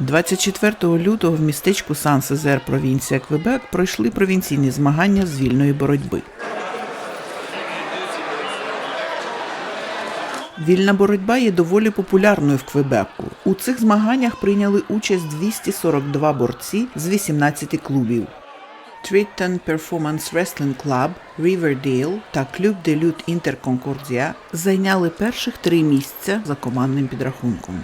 24 лютого в містечку Сан-Сезер, провінція Квебек, пройшли провінційні змагання з вільної боротьби. Вільна боротьба є доволі популярною в Квебеку. У цих змаганнях прийняли участь 242 борці з 18 клубів. Triton Performance Wrestling Club, Riverdale та de Lutte Interconcordia зайняли перших три місця за командним підрахунком.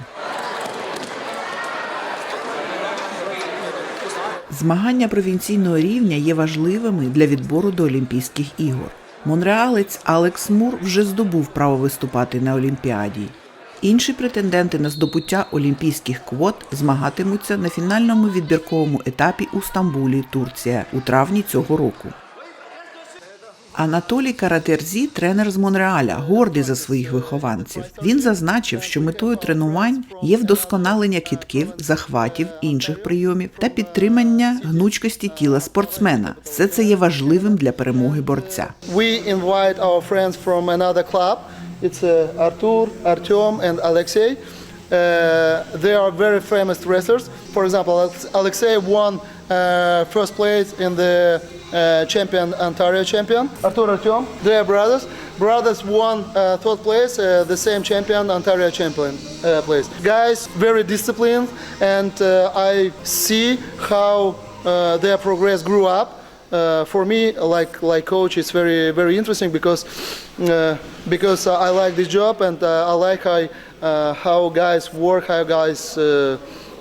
Змагання провінційного рівня є важливими для відбору до Олімпійських ігор. Монреалець Алекс Мур вже здобув право виступати на Олімпіаді. Інші претенденти на здобуття олімпійських квот змагатимуться на фінальному відбірковому етапі у Стамбулі, Турція, у травні цього року. Анатолій Каратерзі, тренер з Монреаля, гордий за своїх вихованців. Він зазначив, що метою тренувань є вдосконалення кітків, захватів, інших прийомів та підтримання гнучкості тіла спортсмена. Все це є важливим для перемоги борця. We invite our friends from another club. It's Artur, Artyom, and Alexei. Uh, they are very famous wrestlers. For example, Alex- won first place in the uh, champion Ontario champion. Artur, Artyom, they are brothers. Brothers won uh, third place, uh, the same champion Ontario champion uh, place. Guys, very disciplined, and uh, I see how uh, their progress grew up uh, for me, like like coach, it's very very interesting because uh, because uh, I like this job and uh, I like how uh, how guys work, how guys.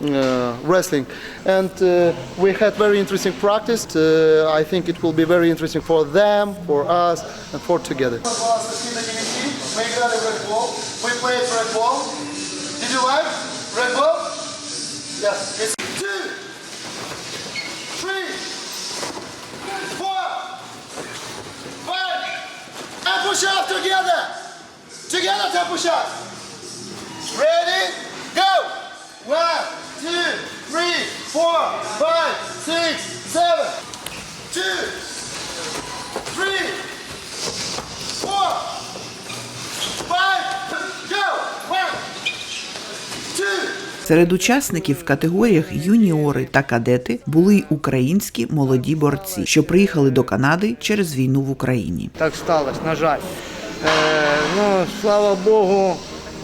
Uh, wrestling. And uh, we had very interesting practice. Uh, i think it will be very interesting for them for us and for together. Got a red we played red did you like red yes. It's two three four, five, and push up together. Together, to push up. Серед учасників в категоріях юніори та кадети були й українські молоді борці, що приїхали до Канади через війну в Україні. Так сталося, на жаль. Е, ну, слава Богу,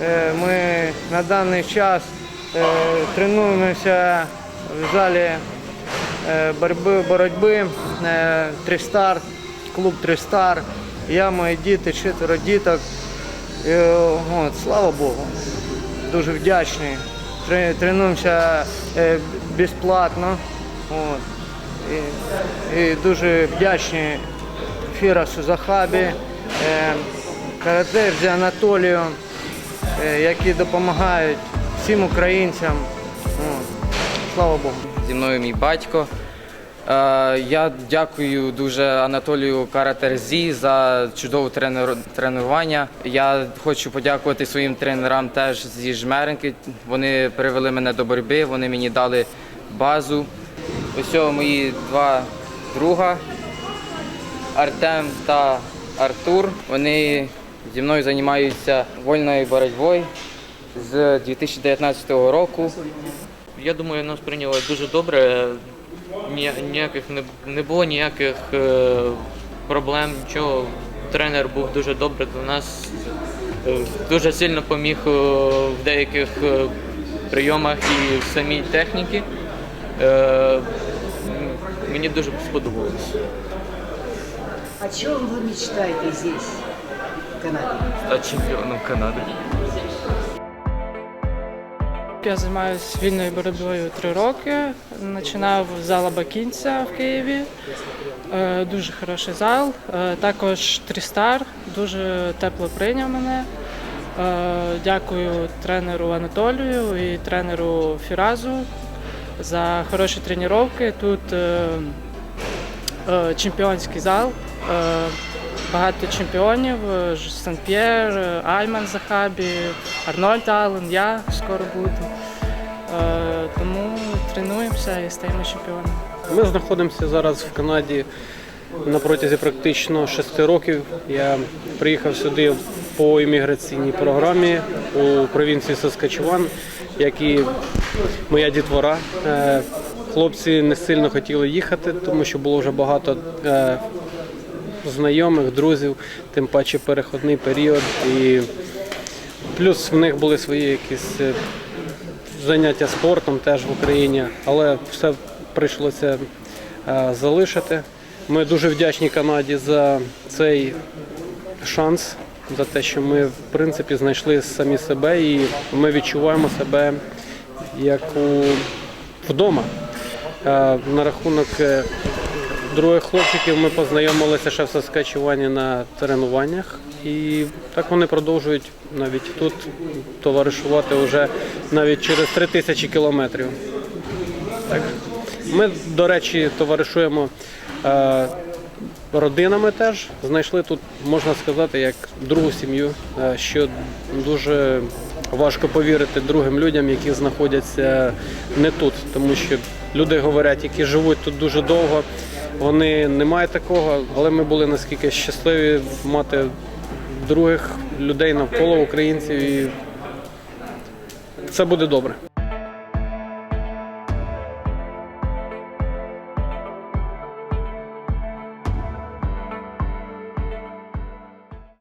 е, ми на даний час е, тренуємося в залі е, боротьби, боротьби е, Тристар, клуб Тристар. Я, мої діти, четверо діток. І, от, слава Богу, дуже вдячний. Тре- Тренуємося е, безплатно. От. І, і дуже вдячні Фірасу Захабі, е, Карадерзі Анатолію, е, які допомагають всім українцям. Слава Богу. Зі мною мій батько. Е, Я дякую дуже Анатолію Каратерзі за чудове тренер- тренування. Я хочу подякувати своїм тренерам теж зі Жмеренки. Вони привели мене до боротьби, вони мені дали базу. Ось мої два друга Артем та Артур. Вони зі мною займаються вольною боротьбою з 2019 року. Я думаю, нас прийняли дуже добре. Ні- Ніяких не, не було ніяких е, проблем, нічого. Тренер був дуже добрий до нас, е, дуже сильно поміг е, в деяких е, прийомах і в самій техніці. Е, мені дуже сподобалось. О чем вы мечтаете здесь, в Канаде? Стати чемпіоном Канади. Я займаюся вільною боротьбою три роки. Починав з зала Бакінця в Києві. Е, Дуже хороший зал. Е, Також Трістар дуже тепло прийняв мене. Е, Дякую тренеру Анатолію і тренеру Фіразу за хороші тренування. Тут чемпіонський зал. Е, Багато чемпіонів. е, Сан-П'єр, е, Айман Захабі, Арнольд Аллен, я скоро буду. Тому тренуємося і стаємо чемпіонами. Ми знаходимося зараз в Канаді на протязі практично шести років. Я приїхав сюди по імміграційній програмі у провінції Саскачеван, як і моя дітвора. Хлопці не сильно хотіли їхати, тому що було вже багато знайомих, друзів, тим паче переходний період. І плюс в них були свої якісь е, заняття спортом теж в Україні, але все прийшлося е, залишити. Ми дуже вдячні Канаді за цей шанс, за те, що ми в принципі знайшли самі себе і ми відчуваємо себе як у, вдома. Е, На рахунок других хлопчиків ми познайомилися ще в Саскачевані на тренуваннях. І так вони продовжують навіть тут товаришувати вже навіть через три тисячі кілометрів. Так. Ми, до речі, товаришуємо е, родинами теж. Знайшли тут, можна сказати, як другу сім'ю, е, що дуже важко повірити другим людям, які знаходяться не тут, тому що люди говорять, які живуть тут дуже довго. Вони не мають такого, але ми були наскільки щасливі мати других людей навколо українців, і це буде добре.